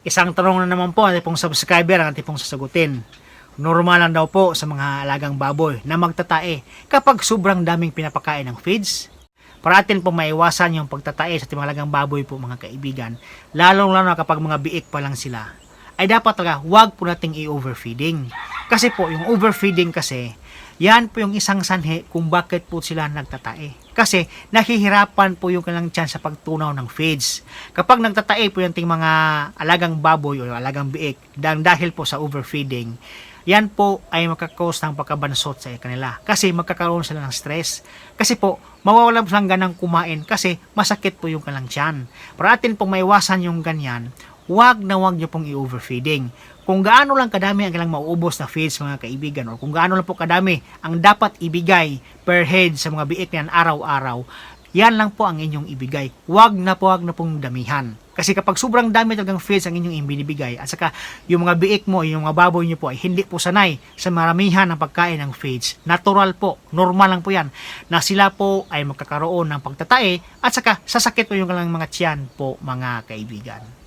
Isang tanong na naman po ang ating pong subscriber ang ating pong sasagutin. Normal lang daw po sa mga alagang baboy na magtatae kapag sobrang daming pinapakain ng feeds. Para atin po maiwasan yung pagtatae sa ating mga alagang baboy po mga kaibigan, lalong lalo na kapag mga biik pa lang sila, ay dapat talaga wag po nating i-overfeeding. Kasi po, yung overfeeding kasi, yan po yung isang sanhi kung bakit po sila nagtatae. Kasi nahihirapan po yung kanilang chance sa pagtunaw ng feeds. Kapag nagtatae po yung ting mga alagang baboy o alagang biik dahil, dahil po sa overfeeding, yan po ay makakos ng pagkabansot sa kanila. Kasi magkakaroon sila ng stress. Kasi po, mawawalan silang ganang kumain kasi masakit po yung kanilang tiyan. Para atin pong maiwasan yung ganyan, wag na wag nyo pong i-overfeeding. Kung gaano lang kadami ang kailang mauubos na feeds mga kaibigan o kung gaano lang po kadami ang dapat ibigay per head sa mga biik niyan araw-araw, yan lang po ang inyong ibigay. Wag na po wag na pong damihan. Kasi kapag sobrang dami talagang feeds ang inyong binibigay at saka yung mga biik mo, yung mga baboy nyo po ay hindi po sanay sa maramihan ng pagkain ng feeds. Natural po, normal lang po yan na sila po ay magkakaroon ng pagtatae at saka sasakit po yung mga tiyan po mga kaibigan.